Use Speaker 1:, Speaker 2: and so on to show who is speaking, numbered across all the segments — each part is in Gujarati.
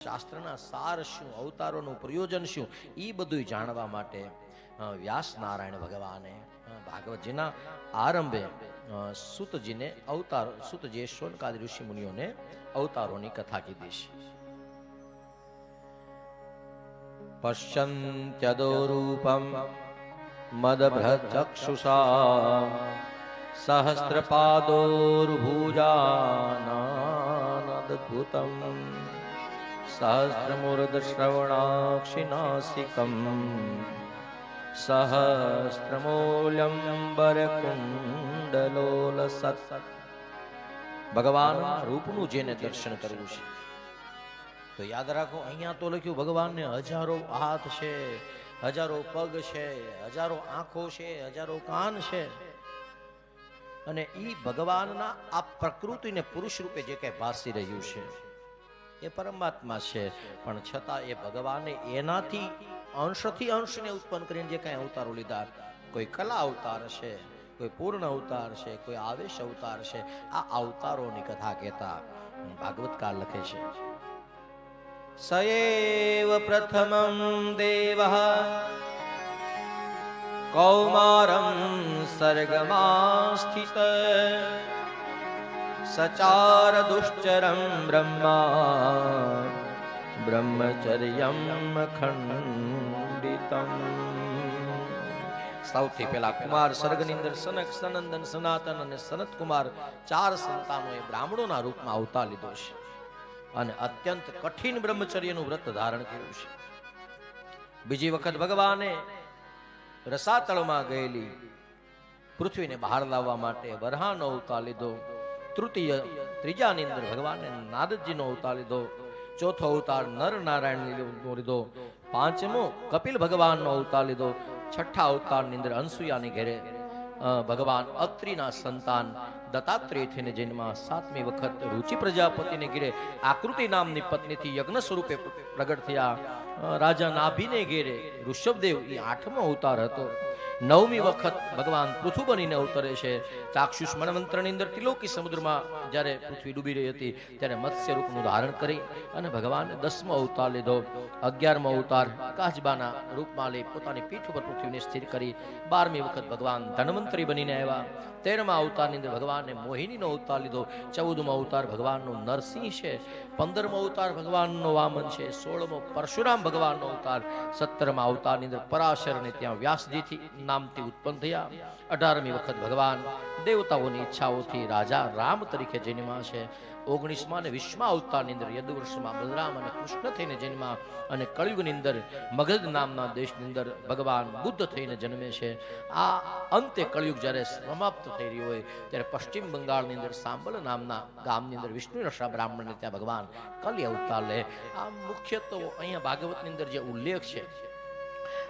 Speaker 1: શાસ્ત્રના સાર શું, અવતારોનું પ્રયોજન શું એ બધું જાણવા માટે વ્યાસ નારાયણ ભગવાને ભાગવતજીના આરંભે સુતજીને અવતાર સુતજીએ સોનકાદ ઋષિ મુનિઓને અવતારોની કથા કીધી છે. પશ્યંત્યદોરૂપમ મદભ્રચક્ષુષા સહસ્રપાદોર્ભુજાનાદભુતમ सहस्रमूर्धश्रवणाक्षिनासिकम् સહસ્ત્રમૂલ્યંબરકુંડલોલસત ભગવાનના રૂપનું જેને દર્શન કરવું છે તો યાદ રાખો અહીંયા તો લખ્યું ભગવાનને હજારો હાથ છે હજારો પગ છે હજારો આંખો છે હજારો કાન છે અને ઈ ભગવાનના આ પ્રકૃતિને પુરુષ રૂપે જે કઈ ભાસી રહ્યું છે એ પરમાત્મા છે. પણ છતાં એ ભગવાને એનાથી અંશથી અંશને ઉત્પન્ન કરીને જે કાંઈ અવતારો લીધા, કોઈ કલા અવતાર છે, કોઈ પૂર્ણ અવતાર છે, કોઈ આવેશ અવતાર છે, આ અવતારોની કથા કહેતા ભાગવતકાર લખે છે. સયેવ પ્રથમં દેવ કૌમારમ સર્ગમાસ્થિત સચાર દુશ્ચરમ બ્રહ્મા બ્રહ્મચર્યમ ખંડિતમ સૌથી પહેલા કુમાર સર્ગની અંદર સનક સનંદન સનાતન અને સનત કુમાર ચાર સંતાનોએ બ્રાહ્મણોના રૂપમાં અવતાર લીધો છે અને અત્યંત કઠિન બ્રહ્મચર્યનું વ્રત ધારણ કર્યું છે. બીજી વખત ભગવાને રસાતળમાં ગયેલી પૃથ્વીને બહાર લાવવા માટે વરહાનો અવતાર લીધો. તૃતીય ત્રીજાની અંદર ભગવાને નારદજીનો અવતાર લીધો. ચોથો અવતાર નર નારાયણ લીધો. પાંચમો કપિલ ભગવાનનો અવતાર લીધો. છઠ્ઠા અવતારની અંદર અનસુયાની ઘેરે. ભગવાન અત્રિના સંતાન દત્તાત્રેય થઈને જન્મા સાતમી વખત રુચિ પ્રજાપતિને ઘેરે આકૃતિ નામની પત્નીથી યજ્ઞ સ્વરૂપે પ્રગટ થયા. રાજા નાભીને ઘેરે ઋષભદેવ એ આઠમો અવતાર હતો. નવમી વખત ભગવાન પૃથુ બનીને અવતરે છે. ચાક્ષુષ મણમંત્રની અંદર ત્રિલોકી સમુદ્રમાં જ્યારે પૃથ્વી ડૂબી રહી હતી, ત્યારે મત્સ્ય રૂપનું ધારણ કરી અને ભગવાને દસમો અવતાર લીધો. અગિયારમો અવતાર કાચબાના રૂપમાં લઈ પોતાની પીઠ ઉપર પૃથ્વીને સ્થિર કરી. બારમી વખત ભગવાન ધનવંતરી બનીને આવ્યા. તેરમા અવતારની અંદર ભગવાને મોહિનીનો અવતાર લીધો. ચૌદમો અવતાર ભગવાનનો નરસિંહ છે. પંદરમો અવતાર ભગવાનનો વામન છે. સોળમો પરશુરામ ભગવાનનો અવતાર. સત્તરમા અવતારની અંદર પરાશર અને ત્યાં વ્યાસજીથી નામથી ઉત્પન્ન થયા. અઢારમી વખત ભગવાન દેવતાઓની ઈચ્છાઓથી રાજા રામ તરીકે જન્મા છે. ઓગણીસમાં અને વીસમાં અવતારની અંદર યદુવર્ષમાં બલરામ અને કૃષ્ણ થઈને જન્મા અને કળિયુગની અંદર મગધ નામના દેશની અંદર ભગવાન બુદ્ધ થઈને જન્મે છે. આ અંતે કળિયુગ જ્યારે સમાપ્ત થઈ રહ્યું હોય, ત્યારે પશ્ચિમ બંગાળની અંદર સાંબલ નામના ગામની અંદર વિષ્ણુ રસા બ્રાહ્મણને ત્યાં ભગવાન કલિ અવતાર લે. આ મુખ્ય તો અહીંયા ભાગવતની અંદર જે ઉલ્લેખ છે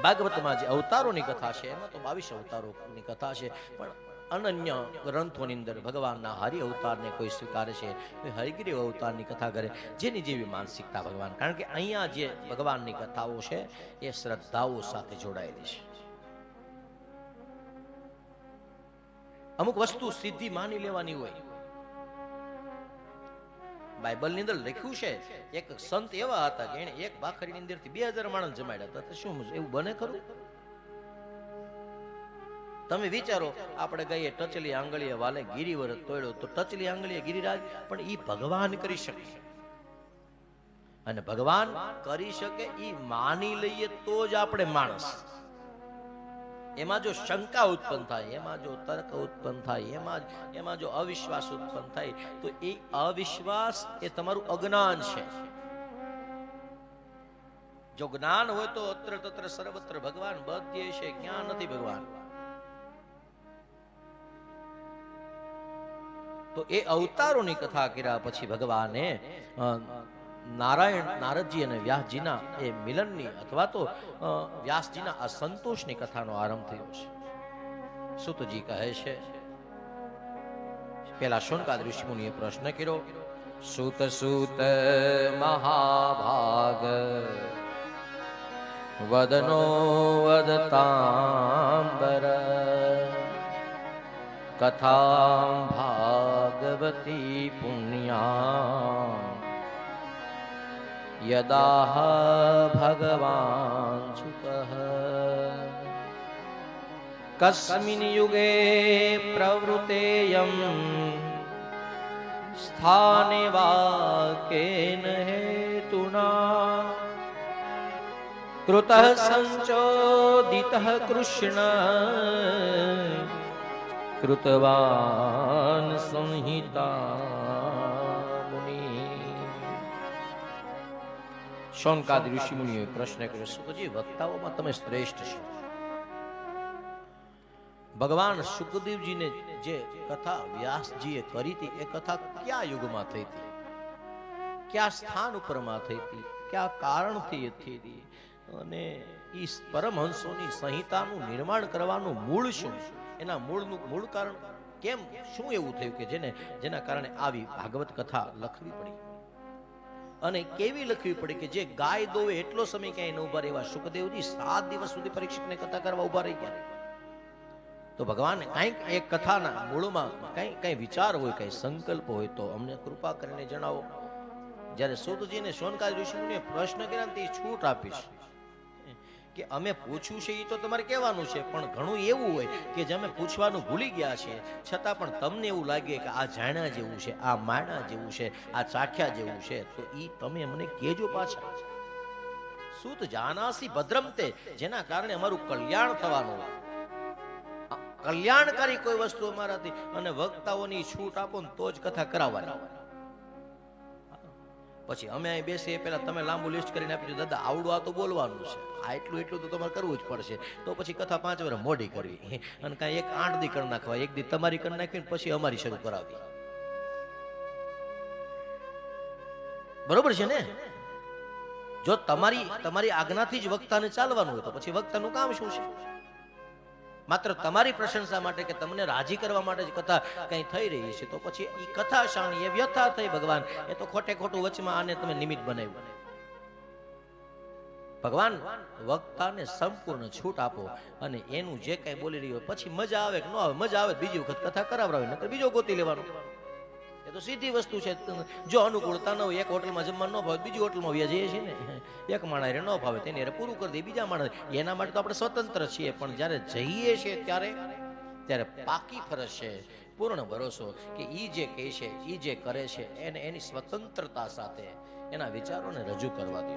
Speaker 1: ભાગવતમાં જે અવતારોની કથા છે, એમાં તો બાવીસ અવતારોની કથા છે, પણ અનન્ય ગ્રંથોની અંદર ભગવાનના હરિ અવતારને કોઈ સ્વીકારે છે કોઈ હરિગ્રીવ અવતારની કથા કરે, જેની જેવી માનસિકતા ભગવાન. કારણ કે અહીંયા જે ભગવાનની કથાઓ છે, એ શ્રદ્ધાઓ સાથે જોડાયેલી છે. અમુક વસ્તુ સિદ્ધિ માની લેવાની હોય. બાઇબલની અંદર લખ્યું છે, એક સંત એવા હતા કે એને એક ભાખરીની અંદરથી બે હજાર માણસ જમાડ્યા હતા. શું એવું બને ખરું? તમે વિચારો, આપણે ગઈએ ટચલી આંગળીએ વાલે ગિરિવર તોડ્યો તો ટચલી આંગળીએ ગિરિરાજ, પણ ઈ ભગવાન કરી શકે. અને ભગવાન કરી શકે એ માની લઈએ તો જ આપણે માણસ. એમાં જો શંકા ઉત્પન્ન થાય, એમાં જો તર્ક ઉત્પન્ન થાય, એમાં એમાં જો અવિશ્વાસ ઉત્પન્ન થાય, તો એ અવિશ્વાસ એ તમારું અજ્ઞાન છે. જો જ્ઞાન હોય તો અત્ર તત્ર સર્વત્ર ભગવાન બધે છે, ક્યાં નથી ભગવાન? તો એ અવતારોની કથા કર્યા પછી ભગવાને નારાયણ નારદજી અને વ્યાસજીના એ મિલનની અથવા તો વ્યાસજીના આ સંતોષની કથાનો આરંભ થયો છે. સુતજી કહે છે, પેલા શોનકાદ ઋષિમુનિએ પ્રશ્ન કર્યો, સુત સુત મહાભાગ, વદનો વદતાંબર કથા ભાગવતી પુણ્યા यदा भगवान् सुतः। कस्मिन् युगे प्रवृतेयं स्थाने वाक्येन हेतुना। कृतः सञ्चोदितः कृष्ण। कृतवान् संहिता। શોનકાદ ઋષિ મુનિએ પ્રશ્ન કર્યો, સુખજી, વક્તાઓમાં તમે શ્રેષ્ઠ છો. ભગવાન સુખદેવજીને જે કથા વ્યાસજીએ કરી હતી, એ કથા કયા યુગમાં થઈ હતી? કયા સ્થાન ઉપરમાં થઈ હતી? કયા કારણથી થઈ હતી? અને એ પરમહંસોની સંહિતાનું નિર્માણ કરવાનું મૂળ શું? એના મૂળનું મૂળ કારણ કેમ, શું એવું થયું કે જેને, જેના કારણે આવી ભાગવત કથા લખવી પડી? અને કેવી લખવી પડે કે જે ગાય દોવે એટલો સમય ક્યાંય ન ઊભા રહેવા સુખદેવજી સાત દિવસ સુધી પરીક્ષિતને કથા કરવા ઊભા રહી ગયા. તો ભગવાન કંઈક એક કથાના મૂળમાં કંઈ કંઈ વિચાર હોય, કંઈ સંકલ્પ હોય તો અમને કૃપા કરીને જણાવો. જ્યારે સુતજીને સોનકાજ ઋષિ પ્રશ્ન કર્યા તે છૂટ આપીશ. કે અમે પૂછ્યું છે એ તો તમારે કહેવાનું છે, પણ ઘણું એવું હોય કે જે અમે પૂછવાનું ભૂલી ગયા છે, છતાં પણ તમને એવું લાગે કે આ જાણ્યા જેવું છે, આ માણા જેવું છે, આ ચાખ્યા જેવું છે, તો એ તમે અમને કહેજો પાછા. સુત જાનાસી ભદ્રમતે જેના કારણે અમારું કલ્યાણ થવાનું કલ્યાણકારી કોઈ વસ્તુ અમારાથી અને વક્તાઓની છૂટ આપો ને તો જ કથા કરાવવાની. પછી અમે અહીં બેસીએ, પહેલાં તમે લાંબુ લિસ્ટ કરીને આપી દાદા, આવડું આ તો બોલવાનું છે. આ એટલું એટલું તો તમારે કરવું જ પડશે. તો પછી કથા પાંચ વર્ષ મોડી કરવી. અને કાંઈ એક આઠ દી કરી નાખવા. એક દી તમારી કરી નાખવી પછી અમારી શરૂ કરાવી. બરોબર છે ને? જો તમારી તમારી આજ્ઞાથી જ વક્તાને ચાલવાનું હોય તો પછી વક્તાનું કામ શું છે? માત્ર તમારી પ્રશંસા માટે કે તમને રાજી કરવા માટે જ કથા કંઈ થઈ રહી છે, તો પછી એ કથા શાણી એ વ્યથા થઈ ભગવાન. એ તો ખોટે ખોટું વચમાં આને તમે નિમિત્ત બનાવ્યું. ભગવાન, વક્તાને સંપૂર્ણ છૂટ આપો અને એનું જે કઈ બોલી રહ્યો પછી મજા આવે કે ન આવે, મજા આવે, બીજી વખત કથા કરાવડાવે, નકર બીજો ગોતી લેવાનો. તો સીધી વસ્તુ છે, જો અનુકૂળતા ન હોય, એક હોટલમાં જમવાનું ન ભાવે, બીજી હોટલમાં વ્યા જઈએ છીએ ને. એક માણસ ન ભાવે, તેને એને પૂરું કરી દે, બીજા માણસ. એના માટે તો આપણે સ્વતંત્ર છીએ, પણ જ્યારે જઈએ છીએ ત્યારે ત્યારે પાકી ફરજ છે, પૂર્ણ ભરોસો કે ઈ જે કહે છે, ઈ જે કરે છે, એને એની સ્વતંત્રતા સાથે એના વિચારોને રજૂ કરવા દો.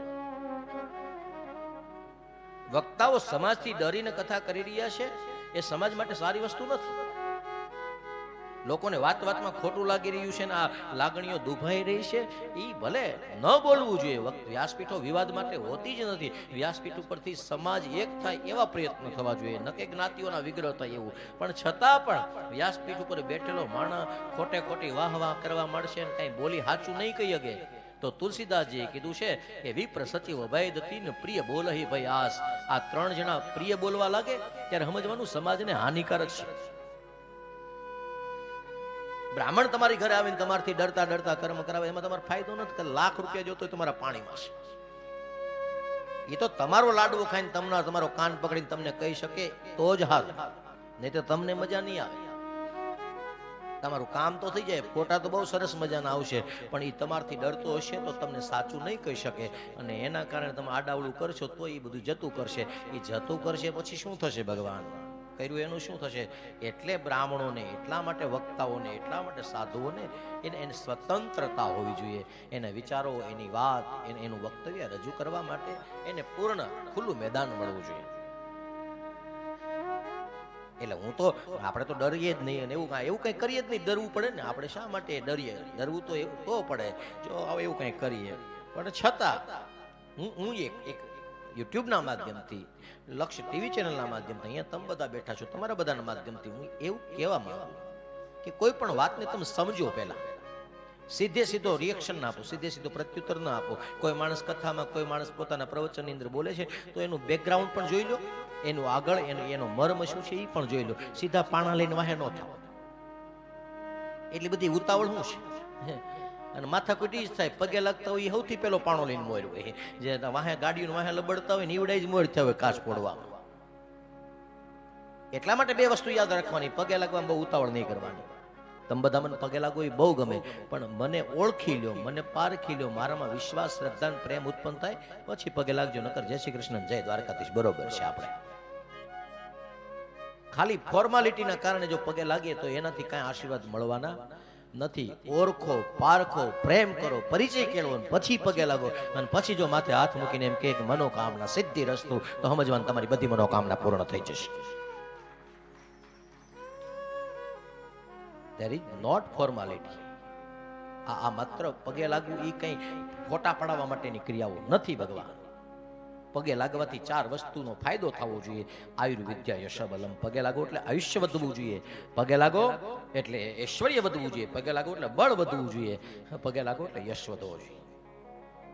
Speaker 1: વક્તાઓ સમાજથી ડરીને કથા કરી રહ્યા છે, એ સમાજ માટે સારી વસ્તુ નથી. લોકોને વાત વાતમાં ખોટું લાગી રહ્યું છે ને આ લાગણીઓ દુભાઈ રહી છે એ ભલે ન બોલવું જોઈએ વ્યાસપીઠો વિવાદ માટે હોતી જ નથી. વ્યાસપીઠ ઉપરથી સમાજ એક થાય એવા પ્રયત્નો થવા જોઈએ, ન કે જ્ઞાતિઓના વિગ્રહ થાય એવું. પણ છતાં પણ વ્યાસપીઠ ઉપર બેઠેલો માણસ ખોટે ખોટી વાહ વાહ કરવા મળશે ને કઈ બોલી સાચું નહીં કહી શકે. તો તુલસીદાસજીએ કીધું છે કે, વિપ્ર સચિવ અભયદતી ને પ્રિય બોલહી ભાઈ આસ આ ત્રણ જણા પ્રિય બોલવા લાગે, ત્યારે સમજવાનું સમાજને હાનિકારક છે. બ્રાહ્મણ તમારી ઘરે આવીને તમારથી ડરતા ડરતા કર્મ કરાવે, એમાં તમારો ફાયદો નથી કે લાખ રૂપિયા જોતો તમારા પાણીમાં છે એ તો તમારો લાડવો ખાઈને તમને, તમારો કાન પકડીને તમને કહી શકે, તો જ હાલ. નહીં તો તમને મજા નહીં આવે. તમારું કામ તો થઈ જાય, ફોટા તો બહુ સરસ મજાના આવશે, પણ એ તમારથી ડરતો હશે તો તમને સાચું નહીં કહી શકે. અને એના કારણે તમે આડાવડું કરશો તો એ બધું જતું કરશે. એ જતું કરશે પછી શું થશે ભગવાન? કર્યું, એનું શું થશે? એટલે બ્રાહ્મણોને, એટલા માટે વક્તાઓને, એટલા માટે સાધુઓને એને એને સ્વતંત્રતા હોવી જોઈએ. એના વિચારો, એની વાત, એને વક્તવ્ય રજૂ કરવા માટે એને પૂર્ણ ખુલ્લું મેદાન મળવું જોઈએ. એટલે હું તો, આપણે તો ડરીએ જ નહીં અને એવું કાંઈ, એવું કંઈ કરીએ જ નહીં. ડરવું પડે ને. આપણે શા માટે ડરીએ? ડરવું તો એવું તો પડે. જો આવે એવું કંઈ કરીએ. પણ છતાં, હું હું એક એક યુટ્યુબના માધ્યમથી લક્ષ્ય ટીવી ચેનલના માધ્યમથી અહીંયા તમે બધા બેઠા છો. તમારા બધાના માધ્યમથી હું એવું કહેવા માંગુ કે કોઈ પણ વાતને તમે સમજો પહેલા. સીધે સીધો રિએક્શન ના આપો, સીધે સીધો પ્રત્યુત્તર ના આપો. કોઈ માણસ કથામાં, કોઈ માણસ પોતાના પ્રવચનની અંદર બોલે છે, તો એનું બેકગ્રાઉન્ડ પણ જોઈ લો. એનું આગળ, એનો એનો મર્મ શું છે એ પણ જોઈ લો. સીધા પાણા લઈને વાહે ન થાવ. એટલી બધી ઉતાવળ શું છે? અને માથા કુટી જ થાય. પગે લાગતા હોય એ સૌથી પેલો પાણો લઈને મોર હોય. જે વાહે ગાડીઓ વાહે લબડતા હોય ને ઈવડાઈ જ મોર થયા હોય કાચ પડવામાં એટલા માટે બે વસ્તુ યાદ રાખવાની. પગે લાગવામાં બહુ ઉતાવળ નહીં કરવાની. તમે બધા મને પગે લાગો એ બહુ ગમે. પણ મને ઓળખી લ્યો, મને પારખી લ્યો, મારામાં વિશ્વાસ, શ્રદ્ધા પ્રેમ ઉત્પન્ન થાય, પછી પગે લાગજો, નકર જય શ્રી કૃષ્ણ જય દ્વારકાધીશ. બરોબર છે આપણે. ખાલી ફોર્માલિટીના કારણે જો પગે લાગીએ તો એનાથી કાંઈ આશીર્વાદ મળવાના નથી. ઓળખો, પારખો, પ્રેમ કરો, પરિચય કેળવો પછી પગે લાગો. અને પછી જો માથે હાથ મૂકીને એમ કે મનોકામના સિદ્ધિ રસ્તુ, તો સમજવાનું તમારી બધી મનોકામના પૂર્ણ થઈ જશે. દેર ઇઝ નોટ ફોર્માલિટી આ આ માત્ર પગે લાગવું એ કંઈ ફોટા પડાવવા માટેની ક્રિયાઓ નથી ભગવાન. પગે લાગવાથી ચાર વસ્તુનો ફાયદો થવો જોઈએ. આયુર્વિદ્યા યશબલમ. પગે લાગો એટલે આયુષ્ય વધવું જોઈએ. પગે લાગો એટલે ઐશ્વર્ય વધવું જોઈએ. પગે લાગો એટલે બળ વધવું જોઈએ. પગે લાગો એટલે યશ વધવો જોઈએ.